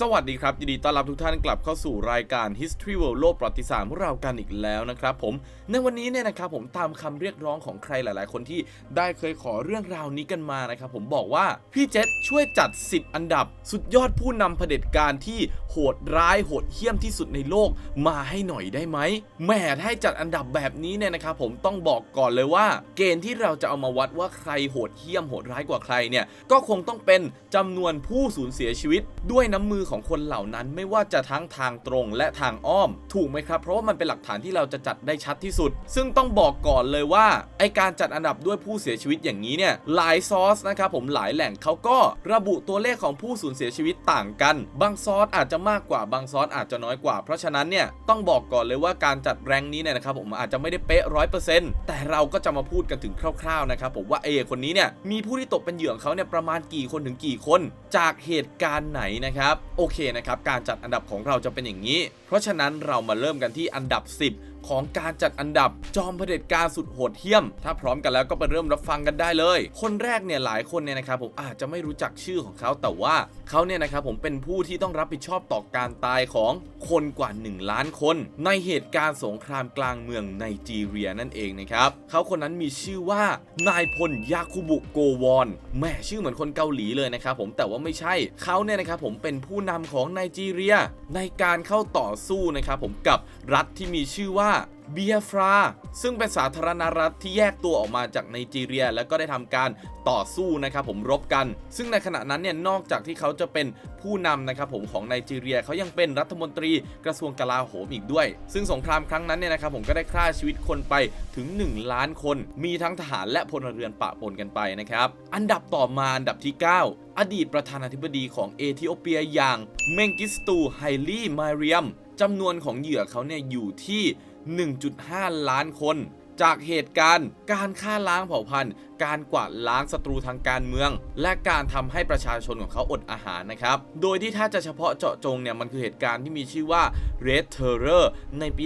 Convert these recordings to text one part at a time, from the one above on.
สวัสดีครับ ยินดีต้อนรับทุกท่านกลับเข้าสู่รายการ History World โลกประวัติศาสตร์ของเรากันอีกแล้วนะครับผมในวันนี้เนี่ยนะครับผมตามคำเรียกร้องของใครหลาย ๆ คนที่ได้เคยขอเรื่องราวนี้กันมานะครับผมบอกว่า พี่เจษช่วยจัด 10 อันดับ สุดยอดผู้นำเผด็จการที่โหดร้ายโหดเหี้ยมที่สุดในโลกมาให้หน่อยได้ไหมแหม่ให้จัดอันดับแบบนี้เนี่ยนะครับผมต้องบอกก่อนเลยว่า เกณฑ์ที่เราจะเอามาวัดว่าใครโหดเหี้ยมโหดร้ายกว่าใครเนี่ยก็คงต้องเป็นจำนวนผู้สูญเสียชีวิตด้วยน้ำมือของคนเหล่านั้นไม่ว่าจะทั้งทางตรงและทางอ้อม ถูกไหมครับ เพราะว่ามันเป็นหลักฐานที่เราจะจัดได้ชัดที่สุด ซึ่งต้องบอกก่อนเลยว่าไอการจัดอันดับด้วยผู้เสียชีวิตอย่างนี้เนี่ยหลายซอสนะครับผมหลายแหล่งเขาก็ระบุตัวเลขของผู้สูญเสียชีวิตต่างกัน บางซอสอาจจะมากกว่าบางซอสอาจจะน้อยกว่า เพราะฉะนั้นเนี่ยต้องบอกก่อนเลยว่าการจัดแรงนี้เนี่ยนะครับผมอาจจะไม่ได้เป๊ะร้อยเปอร์เซ็นต์แต่เราก็จะมาพูดกันถึงคร่าวๆนะครับผมว่าเอคนนี้เนี่ยมีผู้ที่ตกเป็นเหยื่อของเขาเนี่ยประมาณกี่คนถึงกี่คน จากเหตุการณ์ไหนนะครับโอเคนะครับการจัดอันดับของเราจะเป็นอย่างนี้ เพราะฉะนั้นเรามาเริ่มกันที่อันดับ 10 ของการจัดอันดับ จอมเผด็จการสุดโหดเหี้ยม ถ้าพร้อมกันแล้วก็ไปเริ่มรับฟังกันได้เลย คนแรกเนี่ยหลายคนเนี่ยนะครับผมอาจจะไม่รู้จักชื่อของเขาแต่ว่าเขาเนี่ยนะครับผมเป็นผู้ที่ต้องรับผิดชอบต่อการตายของคนกว่า 1 ล้านคน ในเหตุการณ์สงครามกลางเมืองไนจีเรียนั่นเองนะครับเขาคนนั้นมีชื่อว่านายพลยาคุบุโกวอนแหม่ชื่อเหมือนคนเกาหลีเลยนะครับผมแต่ว่าไม่ใช่เขาเนี่ยนะครับผมเป็นผู้นำของไนจีเรีย ในการเข้าต่อสู้นะครับผมกับรัฐที่มีชื่อว่า เบียฟรา ซึ่งเป็นสาธารณรัฐที่แยกตัวออกมาจากไนจีเรีย แล้วก็ได้ทำการต่อสู้นะครับผมรบกัน ซึ่งในขณะนั้นเนี่ยนอกจากที่เขาจะเป็นผู้นำนะครับผมของไนจีเรียเขายังเป็นรัฐมนตรีกระทรวงกลาโหมอีกด้วย ซึ่งสงครามครั้งนั้นเนี่ยนะครับผมก็ได้ฆ่าชีวิตคนไปถึง 1 ล้านคน มีทั้งทหารและพลเรือนปะปนกันไปนะครับ อันดับต่อมาอันดับที่ 9 อดีตประธานาธิบดีของเอธิโอเปียอย่างเมงกิสตูไฮลีมาเรียมจำนวนของเหยื่อเขาเนี่ยอยู่ที่ 1.5 ล้านคน จากเหตุการณ์การฆ่าล้างเผ่าพันธุ์การกวาดล้างศัตรูทางการเมือง และการทำให้ประชาชนของเขาอดอาหารนะครับ โดยที่ถ้าจะเฉพาะเจาะจงเนี่ยมันคือเหตุการณ์ที่มีชื่อว่า Red Terror ในปี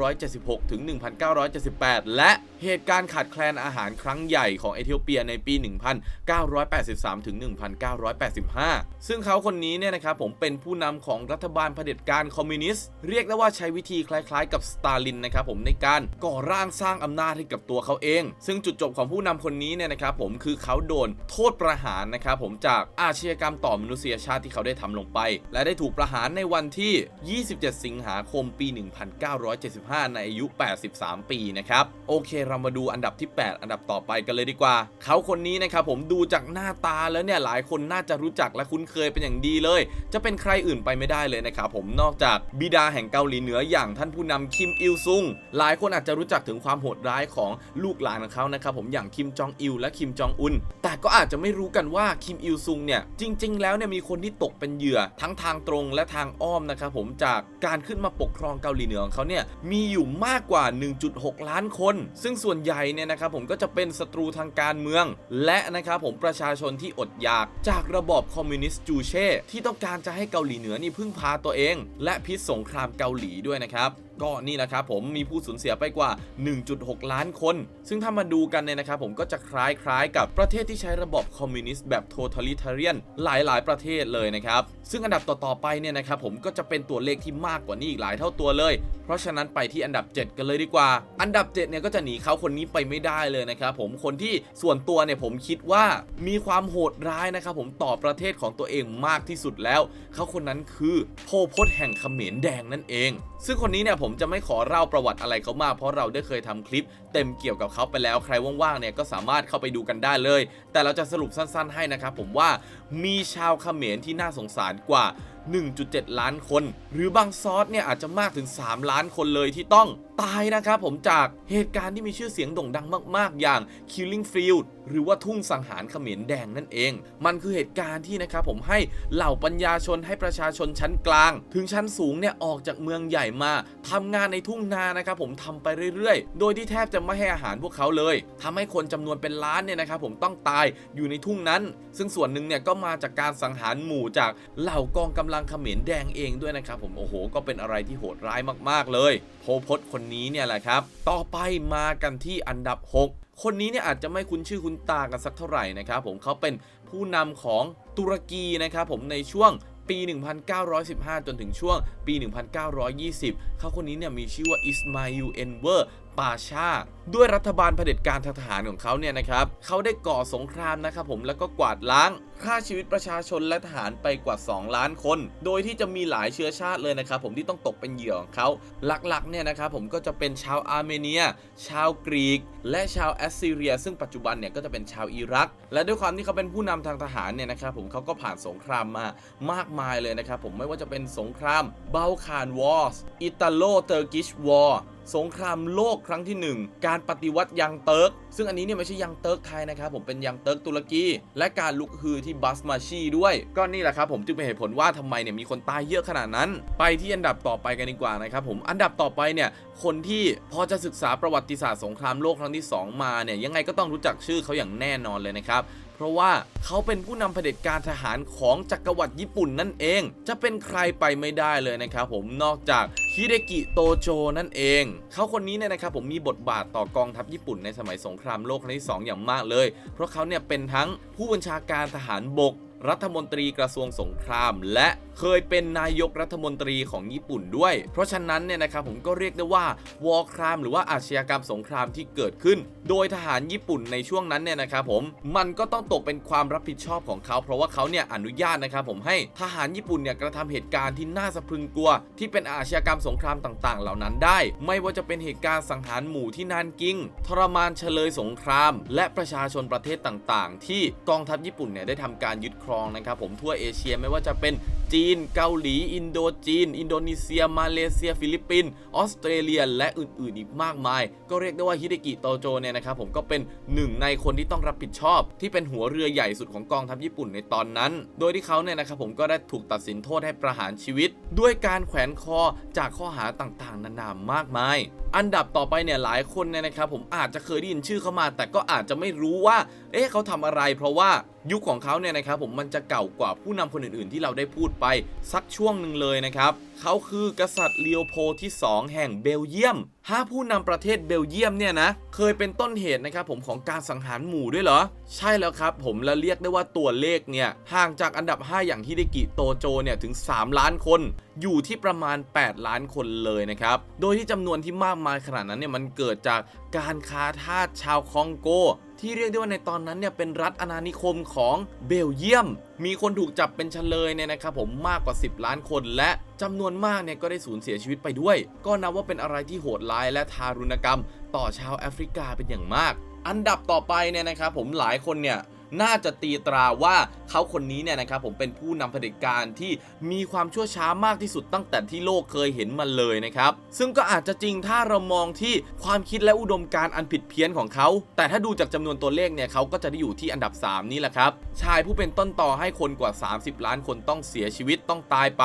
1976 ถึง 1978 และเหตุการณ์ขาดแคลนอาหารครั้งใหญ่ของเอธิโอเปียในปี 1983 ถึง 1985 ซึ่งเขาคนนี้เนี่ยนะครับผมเป็นผู้นำของรัฐบาลเผด็จการคอมมิวนิสต์ เรียกได้ว่าใช้วิธีคล้ายๆ กับสตาลินนะครับผมในการก่อร่างสร้างอำนาจให้กับตัวเขาเอง ซึ่งจุดจบของผู้นำคนนี้เนี่ยนะครับผมคือเขาโดนโทษประหารนะครับผมจากอาชญากรรมต่อมนุษยชาติที่เขาได้ทำลงไป และได้ถูกประหารในวันที่ 27 สิงหาคมปี 1975 ในอายุ 83 ปีนะครับโอเคเรามาดูอันดับที่ 8 อันดับต่อไปกันเลยดีกว่า เขาคนนี้นะครับผมดูจากหน้าตาแล้วเนี่ยหลายคนน่าจะรู้จักและคุ้นเคยเป็นอย่างดีเลย จะเป็นใครอื่นไปไม่ได้เลยนะครับผมนอกจากบิดาแห่งเกาหลีเหนืออย่างท่านผู้นำคิมอิลซุงหลายคนอาจจะรู้จักถึงความโหดร้ายของลูกหลานของเขานะครับผมอย่างคิมจจองอิลและคิมจองอุน แต่ก็อาจจะไม่รู้กันว่าคิมอิลซุงเนี่ยจริง ๆ แล้วเนี่ยมีคนที่ตกเป็นเหยื่อทั้งทางตรงและทางอ้อมนะครับผมจากการขึ้นมาปกครองเกาหลีเหนือของเขาเนี่ยมีอยู่มากกว่า 1.6 ล้านคน ซึ่งส่วนใหญ่เนี่ยนะครับผมก็จะเป็นศัตรูทางการเมือง และนะครับผมประชาชนที่อดอยาก จากระบอบคอมมิวนิสต์จูเช่ที่ต้องการจะให้เกาหลีเหนือนี่พึ่งพาตัวเอง และพิษสงครามเกาหลีด้วยนะครับ ก็นี่แหละครับผมมีผู้สูญเสียไปกว่า 1.6 ล้านคน ซึ่งถ้ามาดูกันเนี่ยนะครับผมก็จะคล้ายๆ กับประเทศที่ใช้ระบบคอมมิวนิสต์แบบ totalitarian หลายๆ ประเทศเลยนะครับ ซึ่งอันดับต่อๆไปเนี่ยนะครับผมก็จะเป็นตัวเลขที่มากกว่านี้อีกหลายเท่าตัวเลย เพราะฉะนั้นไปที่อันดับ 7 กันเลยดีกว่า อันดับ 7 เนี่ยก็จะหนีเขาคนนี้ไปไม่ได้เลยนะครับผมคนที่ส่วนตัวเนี่ยผมคิดว่ามีความโหดร้ายนะครับผมต่อประเทศของตัวเองมากที่สุดแล้ว เขาคนนั้นคือโพพศแห่งเขมรแดงนั่นเอง ซึ่งคนนี้เนี่ยผมมจะไม่ขอเล่าประวัติอะไรเขามากเพราะเราได้เคยทำคลิป เต็มเกี่ยวกับเขาไปแล้วใครว่างๆเนี่ยก็สามารถเข้าไปดูกันได้เลย แต่เราจะสรุปสั้นๆให้นะครับผมว่ามีชาวเขมรที่น่าสงสารกว่า 1.7 ล้านคน หรือบางซอสเนี่ยอาจจะมากถึง 3 ล้านคนเลยที่ต้องตายนะครับผมจากเหตุการณ์ที่มีชื่อเสียงโด่งดังมาก ๆ อย่าง Killing Field หรือว่าทุ่งสังหารเขมรแดงนั่นเอง มันคือเหตุการณ์ที่นะครับผมให้เหล่าปัญญาชนให้ประชาชนชั้นกลาง ถึงชั้นสูงเนี่ยออกจากเมืองใหญ่มาทำงานในทุ่งนานะครับผมทำไปเรื่อย ๆ โดยที่แทบจะไม่ให้อาหารพวกเขาเลยทำให้คนจำนวนเป็นล้านเนี่ยนะครับผมต้องตายอยู่ในทุ่งนั้น ซึ่งส่วนหนึ่งเนี่ยก็มาจากการสังหารหมู่จากเหล่ากองกำลังเขมรแดงเองด้วยนะครับผมโอ้โห ก็เป็นอะไรที่โหดร้ายมาก ๆเลย พพศคนนี้เนี่ยแหละครับ ต่อไปมากันที่อันดับ 6 คนนี้เนี่ยอาจจะไม่คุ้นชื่อคุ้นตากันสักเท่าไหร่นะครับผมเขาเป็นผู้นำของตุรกีนะครับผมในช่วงปี 1915 จนถึงช่วงปี 1920 เขาคนนี้เนี่ยมีชื่อว่าอิสมาอิลเอนเวอร์ปาชาด้วยรัฐบาลเผด็จการทหารของเขาเนี่ยนะครับเขาได้ก่อสงครามนะครับผมแล้วก็กวาดล้างฆ่าชีวิตประชาชนและทหารไปกว่า 2 ล้านคน โดยที่จะมีหลายเชื้อชาติเลยนะครับผมที่ต้องตกเป็นเหยื่อของเขาหลักๆเนี่ยนะครับผมก็จะเป็นชาวอาร์เมเนีย ชาวกรีก และชาวแอสซีเรีย ซึ่งปัจจุบันเนี่ยก็จะเป็นชาวอิรัก และด้วยความที่เขาเป็นผู้นำทางทหารเนี่ยนะครับผมเขาก็ผ่านสงครามมามากมายเลยนะครับผมไม่ว่าจะเป็นสงครามเบลคานวอร์สอิตาโลเตอร์กิชวอร์ สงครามโลกครั้งที่ 1 การปฏิวัติยังเติร์ก ซึ่งอันนี้เนี่ยไม่ใช่ยังเติร์กไทยนะครับผมเป็นยังเติร์กตุรกี และการลุกฮือที่บัสมาชีด้วย ก็นี่แหละครับผมจึงเป็นเหตุผลว่าทำไมเนี่ยมีคนตายเยอะขนาดนั้น ไปที่อันดับต่อไปกันดีกว่านะครับผมอันดับต่อไปเนี่ยคนที่พอจะศึกษาประวัติศาสตร์สงครามโลกครั้งที่ 2 มาเนี่ยยังไงก็ต้องรู้จักชื่อเขาอย่างแน่นอนเลยนะครับเพราะว่าเขาเป็นผู้นำเผด็จการทหารของจักรวรรดิญี่ปุ่นนั่นเอง จะเป็นใครไปไม่ได้เลยนะครับผมนอกจาก ฮิเดกิโตโจนั่นเอง เขาคนนี้เนี่ยนะครับผมมีบทบาทต่อกองทัพญี่ปุ่นในสมัยสงครามโลกครั้งที่ 2 อย่างมากเลย เพราะเขาเนี่ยเป็นทั้งผู้บัญชาการทหารบก รัฐมนตรีกระทรวงสงคราม และเคยเป็นนายกรัฐมนตรีของญี่ปุ่นด้วย เพราะฉะนั้นเนี่ยนะครับผมก็เรียกได้ว่าวอร์ครามหรือว่าอาชญากรรมสงครามที่เกิดขึ้น โดยทหารญี่ปุ่นในช่วงนั้นเนี่ยนะครับผมมันก็ต้องตกเป็นความรับผิดชอบของเขา เพราะว่าเขาเนี่ยอนุญาตนะครับผมให้ทหารญี่ปุ่นเนี่ยกระทำเหตุการณ์ที่น่าสะพรึงกลัว ที่เป็นอาชญากรรมสงครามต่าง ๆ เหล่านั้นได้ ไม่ว่าจะเป็นเหตุการณ์สังหารหมู่ที่นานกิงทรมานเฉลยสงคราม และประชาชนประเทศต่าง ๆ ที่กองทัพญี่ปุ่นเนี่ยได้ทำการยึดครองนะครับผมทั่วเอเชียไม่ว่าจะเป็นจีน เกาหลี อินโดจีน อินโดนีเซีย มาเลเซีย ฟิลิปปินส์ ออสเตรเลีย และอื่นๆ อีกมากมาย ก็เรียกได้ว่าฮิเดกิ โตโจเนี่ยนะครับผมก็เป็นหนึ่งในคนที่ต้องรับผิดชอบ ที่เป็นหัวเรือใหญ่สุดของกองทัพญี่ปุ่นในตอนนั้น โดยที่เขาเนี่ยนะครับผมก็ได้ถูกตัดสินโทษให้ประหารชีวิต ด้วยการแขวนคอจากข้อหาต่างๆ นานามากมาย อันดับต่อไปเนี่ยหลายคนเนี่ยนะครับผมอาจจะเคยได้ยินชื่อเขามา แต่ก็อาจจะไม่รู้ว่า เอ๊ะเขาทำอะไร เพราะว่ายุคของเขาเนี่ยนะครับผมมันจะเก่ากว่าผู้นำคนอื่นๆ ที่เราได้พูดไปสักช่วงหนึ่งเลยนะครับเขาคือกษัตริย์เลียวโพลที่ 2 แห่งเบลเยียมห้าผู้นำประเทศเบลเยียมเนี่ยนะเคยเป็นต้นเหตุนะครับผมของการสังหารหมู่ด้วยเหรอ ใช่แล้วครับผมและเรียกได้ว่าตัวเลขเนี่ยห่างจากอันดับ 5 อย่างฮิเดกิโตโจเนี่ยถึง 3 ล้านคน อยู่ที่ประมาณ 8 ล้านคนเลยนะครับโดยที่จำนวนที่มากมายขนาดนั้นเนี่ยมันเกิดจากการค้าทาสชาวคองโก ที่เรียกได้ว่าในตอนนั้นเนี่ยเป็นรัฐอาณานิคมของเบลเยียม มีคนถูกจับเป็นเฉลยเนี่ยนะครับผมมากกว่า 10 ล้านคน และจำนวนมากเนี่ยก็ได้สูญเสียชีวิตไปด้วย ก็นับว่าเป็นอะไรที่โหดร้ายและทารุณกรรม ต่อชาวแอฟริกาเป็นอย่างมาก อันดับต่อไปเนี่ยนะครับผมหลายคนเนี่ย น่าจะตีตราว่าเขาคนนี้เนี่ยนะครับผมเป็นผู้นำเผด็จการที่มีความชั่วช้ามากที่สุดตั้งแต่ที่โลกเคยเห็นมาเลยนะครับซึ่งก็อาจจะจริงถ้าเรามองที่ความคิดและอุดมการณ์อันผิดเพี้ยนของเขา แต่ถ้าดูจากจำนวนตัวเลขเนี่ยเขาก็จะได้อยู่ที่อันดับ 3 นี่แหละครับชายผู้เป็นต้นต่อให้คนกว่า 30 ล้านคนต้องเสียชีวิตต้องตายไป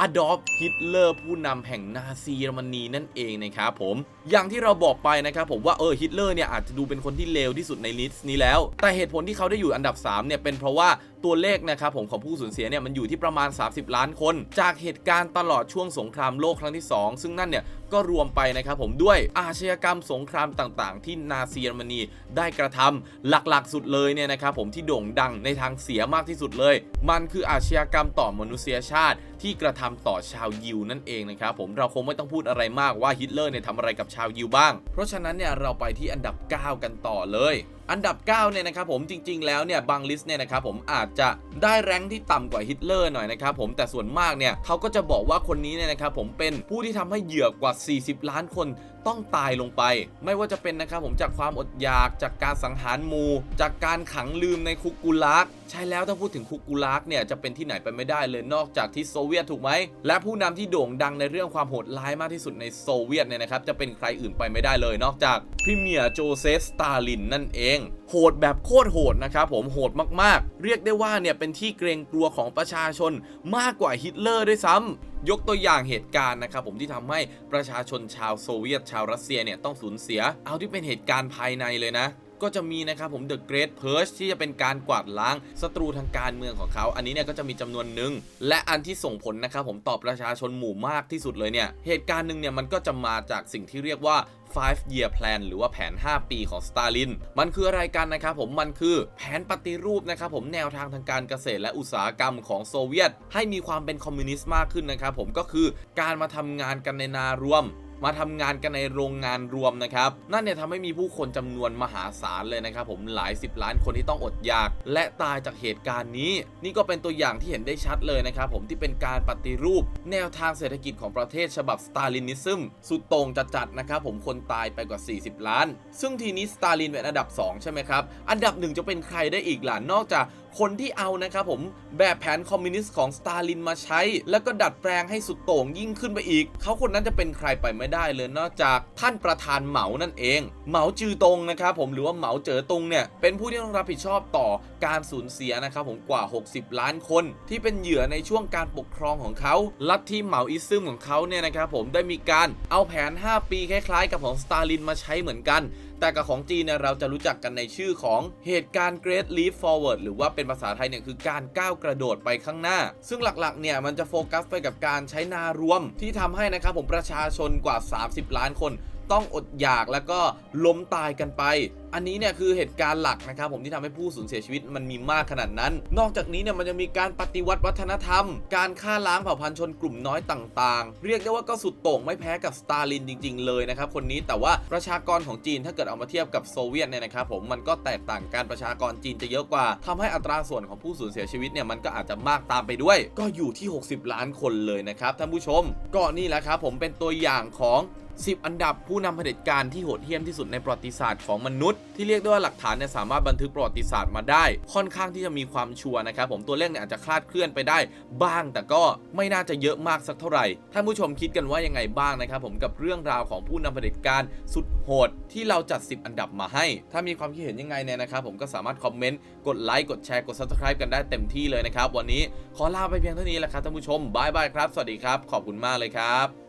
อดอล์ฟฮิตเลอร์ผู้นำแห่งนาซีเยอรมนีนั่นเองนะครับผมอย่างที่เราบอกไปนะครับผมว่าเออฮิตเลอร์เนี่ยอาจจะดูเป็นคนที่เลวที่สุดในลิสต์นี้แล้ว แต่เหตุผลที่เขาได้อยู่อันดับ3เนี่ยเป็นเพราะว่าตัวเลขนะครับผมของผู้สูญเสียเนี่ยมันอยู่ที่ประมาณ 30 ล้านคน จากเหตุการณ์ตลอดช่วงสงครามโลกครั้งที่ 2 ซึ่งนั่นเนี่ยก็รวมไปนะครับผมด้วยอาชญากรรมสงครามต่างๆ ที่นาซีเยอรมนีได้กระทำหลักๆสุดเลยเนี่ยนะครับผมที่โด่งดังในทางเสียมากที่สุดเลย มันคืออาชญากรรมต่อมนุษยชาติที่กระทำต่อชาวยิวนั่นเองนะครับผมเราคงไม่ต้องพูดอะไรมากว่าฮิตเลอร์เนี่ยทำอะไรกับชาวยิวบ้าง เพราะฉะนั้นเนี่ยเราไปที่อันดับ 9 กันต่อเลย อันดับ 9 เนี่ยนะครับผมจริง ๆ แล้วเนี่ยบางลิสต์เนี่ยนะครับผมอาจจะได้แรงที่ต่ำกว่าฮิตเลอร์หน่อยนะครับผมแต่ส่วนมากเนี่ยเขาก็จะบอกว่าคนนี้เนี่ยนะครับผมเป็นผู้ที่ทำให้เหยื่อกว่า 40 ล้านคนต้องตายลงไป ไม่ว่าจะเป็นนะครับผมจากความอดอยากจากการสังหารหมู จากการขังลืมในคุกกุลากใช่แล้วถ้าพูดถึงคุกกุลากเนี่ยจะเป็นที่ไหนไปไม่ได้เลยนอกจากที่โซเวียตถูกไหม และผู้นำที่โด่งดังในเรื่องความโหดร้ายมากที่สุดในโซเวียตเนี่ยนะครับจะเป็นใครอื่นไปไม่ได้เลย นอกจากพรีเมียร์โจเซฟสตาลินนั่นเอง โหดแบบโคตรโหดนะครับผมโหดมากๆ เรียกได้ว่าเนี่ยเป็นที่เกรงกลัวของประชาชนมากกว่าฮิตเลอร์ด้วยซ้ำยกตัวอย่างเหตุการณ์นะครับผมที่ทำให้ประชาชนชาวโซเวียตชาวรัสเซียเนี่ยต้องสูญเสีย เอาที่เป็นเหตุการณ์ภายในเลยนะ ก็จะมีนะครับผม The Great Purge ที่จะเป็นการกวาดล้างศัตรูทางการเมืองของเขา อันนี้เนี่ยก็จะมีจำนวนหนึ่งและอันที่ส่งผลนะครับผมต่อประชาชนหมู่มากที่สุดเลยเนี่ยเหตุการณ์หนึ่งเนี่ยมันก็จะมาจากสิ่งที่เรียกว่า five year plan หรือว่าแผน 5 ปีของสตาลิน มันคืออะไรกันนะครับผม มันคือแผนปฏิรูปนะครับผมแนวทางทางการเกษตรและอุตสาหกรรมของโซเวียต ให้มีความเป็นคอมมิวนิสต์มากขึ้นนะครับผมก็คือการมาทำงานกันในนารวม มาทำงานกันในโรงงานรวมนะครับ นั่นเนี่ยทำให้มีผู้คนจำนวนมหาศาลเลยนะครับ ผมหลายสิบล้านคนที่ต้องอดอยาก และตายจากเหตุการณ์นี้ นี่ก็เป็นตัวอย่างที่เห็นได้ชัดเลยนะครับ ผมที่เป็นการปฏิรูป แนวทางเศรษฐกิจของประเทศฉบับสตาลินิซึมสุดโต่งจัดๆนะครับ ผมคนตายไปกว่า 40 ล้าน ซึ่งทีนี้สตาลินเป็นอันดับ 2 ใช่ไหมครับอันดับหนึ่งจะเป็นใครได้อีกล่ะนอกจากคนที่เอานะครับผมแบบแผนคอมมิวนิสต์ของสตาลินมาใช้ แล้วก็ดัดแปลงให้สุดโต่งยิ่งขึ้นไปอีก เขาคนนั้นจะเป็นใครไปไม่ได้เลยนอกจากท่านประธานเหมานั่นเอง เหมาจือตงนะครับผมหรือว่าเหมาเจ๋อตงเนี่ยเป็นผู้ที่ต้องรับผิดชอบต่อการสูญเสียนะครับผมกว่า 60 ล้านคน ที่เป็นเหยื่อในช่วงการปกครองของเขาลัทธิเหมาอิซึมของเขาเนี่ยนะครับผมได้มีการเอาแผน 5 ปีคล้ายๆ กับของสตาลินมาใช้เหมือนกัน แต่กับของจีนเนี่ยเราจะรู้จักกันในชื่อของเหตุการณ์ Great Leap Forward หรือว่าเป็นภาษาไทยเนี่ยคือการก้าวกระโดดไปข้างหน้า ซึ่งหลักๆเนี่ยมันจะโฟกัสไปกับการใช้นารวมที่ทำให้นะครับผมประชาชนกว่า 30 ล้านคน ต้องอดอยากแล้วก็ล้มตายกันไป อันนี้เนี่ยคือเหตุการณ์หลักนะครับผมที่ทำให้ผู้สูญเสียชีวิตมันมีมากขนาดนั้น นอกจากนี้เนี่ยมันจะมีการปฏิวัติวัฒนธรรม การฆ่าล้างเผ่าพันธุ์ชนกลุ่มน้อยต่างๆ เรียกได้ว่าก็สุดโต่งไม่แพ้กับสตาลินจริง ๆ เลยนะครับคนนี้แต่ว่าประชากรของจีนถ้าเกิดเอามาเทียบกับโซเวียตเนี่ยนะครับผมมันก็แตกต่างกันประชากรจีนจะเยอะกว่าทำให้อัตราส่วนของผู้สูญเสียชีวิตเนี่ยมันก็อาจจะมากตามไปด้วย ก็อยู่ที่ 60 ล้านคนเลยนะครับท่านผู้ชม ก็นี่แหละครับผมเป็นตัวอย่างของ 10 อันดับผู้นำเผด็จการที่โหดเหี้ยมที่สุดในประวัติศาสตร์ของมนุษย์ ที่เรียกได้ว่าหลักฐานเนี่ยสามารถบันทึกประวัติศาสตร์มาได้ ค่อนข้างที่จะมีความชัวร์นะครับผมตัวเลขเนี่ยอาจจะคลาดเคลื่อนไปได้บ้าง แต่ก็ไม่น่าจะเยอะมากสักเท่าไหร่ท่านผู้ชมคิดกันว่ายังไงบ้างนะครับผมกับเรื่องราวของผู้นำเผด็จการสุดโหดที่เราจัด 10 อันดับมาให้ ถ้ามีความคิดเห็นยังไงเนี่ยนะครับผมก็สามารถคอมเมนต์กดไลค์กดแชร์กด subscribe กันได้เต็มที่เลยนะครับวันนี้ขอลาไปเพียงเท่านี้แหละครับท่านผู้ชมบายบายครับ สวัสดีครับ ขอบคุณมากเลยครับ